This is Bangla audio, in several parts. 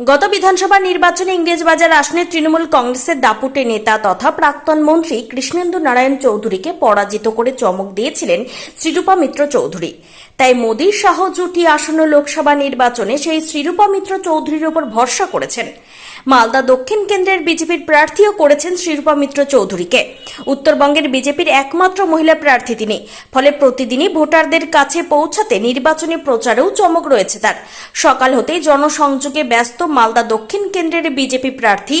গত বিধানসভা নির্বাচনে ইংরেজবাজার আসনে তৃণমূল কংগ্রেসের দাপুটে নেতা তথা প্রাক্তন মন্ত্রী কৃষ্ণেন্দু নারায়ণ চৌধুরীকে পরাজিত করে চমক দিয়েছিলেন শ্রীরূপা মিত্র চৌধুরী। তাই মোদীর সহ জুটি আসন্ন লোকসভা নির্বাচনে সেই শ্রীরূপা মিত্র চৌধুরীর ওপর ভরসা করেছেন। মালদা দক্ষিণ কেন্দ্রের বিজেপির প্রার্থীও করেছেন শ্রীরূপা মিত্র চৌধুরীকে। উত্তরবঙ্গের বিজেপির একমাত্র মহিলা প্রার্থী তিনি। ফলে প্রতিদিনই ভোটারদের কাছে পৌঁছাতে নির্বাচনী প্রচারেও চমক রয়েছে তার। সকাল হতেই জনসংযোগে ব্যস্ত মালদা দক্ষিণ কেন্দ্রের বিজেপি প্রার্থী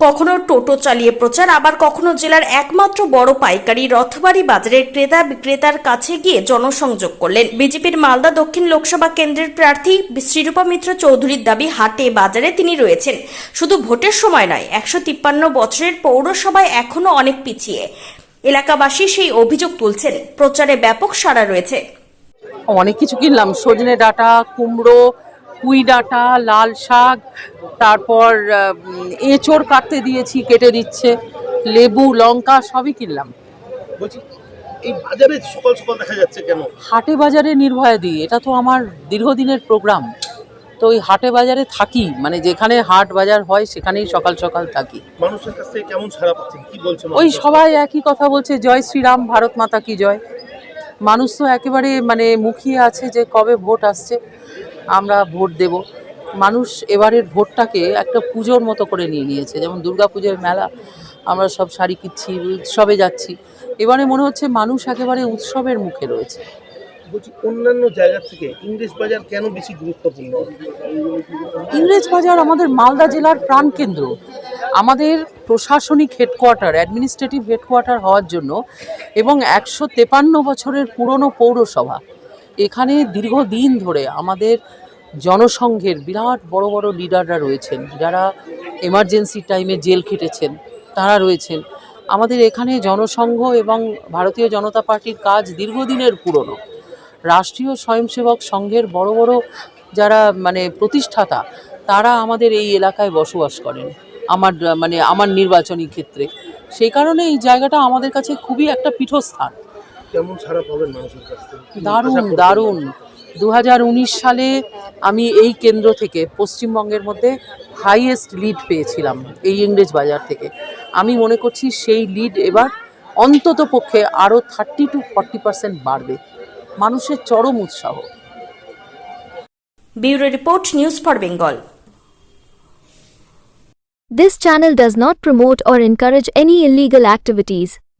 কখনো টোটো চালিয়ে প্রচার, আবার কখনো জেলার একমাত্র বড় পাইকারি রথবাড়ি বাজারের ক্রেতা বিক্রেতার কাছে গিয়ে জনসংযোগ করলেন। বিজেপির মালদা দক্ষিণ লোকসভা কেন্দ্রের প্রার্থী শ্রীরূপা মিত্র চৌধুরীর দাবি, হাটে, বাজারে তিনি রয়েছেন। শুধু ভোটের সময় নয়, একশো তিপ্পান্ন বছরের পৌরসভায় এখনও অনেক পিছিয়ে। এলাকাবাসী সেই অভিযোগ তুলছেন। প্রচারে ব্যাপক সাড়া রয়েছে। অনেক কিছু কিনলাম। সজনে ডাঁটা, কুমড়ো পুঁই ডাঁটা লাল শাক তারপর এঁচোড় কাটতে দিয়েছি কেটে দিচ্ছে লেবু লঙ্কা সবই কিনলাম। বাজারে সকাল সকাল দেখা যাচ্ছে কেন? হাটে বাজারে নির্ভয়া দিই এটা তো আমার দীর্ঘদিনের প্রোগ্রাম। তো ওই হাটে বাজারে থাকি মানে যেখানে হাট বাজার হয় সেখানেই সকাল সকাল থাকি। মানুষের কাছ থেকে কেমন সারা পাচ্ছেন? কি বলছে ওই সবাই একই কথা বলছে জয় শ্রীরাম ভারত মাতা কি জয়। মানুষ তো একেবারে মানে মুখিয়ে আছে যে কবে ভোট আসছে। আমরা ভোট দেব। মানুষ এবারের ভোটটাকে একটা পুজোর মতো করে নিয়ে নিয়েছে। যেমন দুর্গা পুজোর মেলা আমরা সব শাড়ি কিচ্ছি উৎসবে যাচ্ছি। এবারে মনে হচ্ছে মানুষ একেবারে উৎসবের মুখে রয়েছে। বলছি অন্যান্য জায়গা থেকে ইংরেজ বাজার কেন বেশি গুরুত্বপূর্ণ? ইংরেজ বাজার আমাদের মালদা জেলার প্রাণকেন্দ্র। আমাদের প্রশাসনিক হেডকোয়ার্টার অ্যাডমিনিস্ট্রেটিভ হেডকোয়ার্টার হওয়ার জন্য এবং একশো তেপান্ন বছরের পুরনো পৌরসভা এখানে দীর্ঘদিন ধরে আমাদের জনসংঘের বিরাট বড় বড় লিডাররা রয়েছেন, যারা এমার্জেন্সি টাইমে জেল খেটেছেন, তারা রয়েছেন। আমাদের এখানে জনসংঘ এবং ভারতীয় জনতা পার্টির কাজ দীর্ঘদিনের পুরনো। রাষ্ট্রীয় স্বয়ংসেবক সংঘের বড় বড় যারা মানে প্রতিষ্ঠাতা, তারা আমাদের এই এলাকায় বসবাস করেন, আমার মানে আমার নির্বাচনী ক্ষেত্রে। সেই কারণে এই জায়গাটা আমাদের কাছে খুবই একটা পীঠস্থান। কেমন সারা পাবেন মানুষের কাছ থেকে? দারুণ? দারুণ। দু সালে আমি এই কেন্দ্র থেকে পশ্চিমবঙ্গের মধ্যে হাইয়েস্ট লিড পেয়েছিলাম এই ইংরেজ বাজার থেকে। আমি মনে করছি সেই লিড এবার অন্তত পক্ষে আরও থার্টি টু ফর্টি পার্সেন্ট বাড়বে। মানুষের চরম উৎসাহ। Bureau report news for Bengal. This channel does not promote or encourage any illegal activities.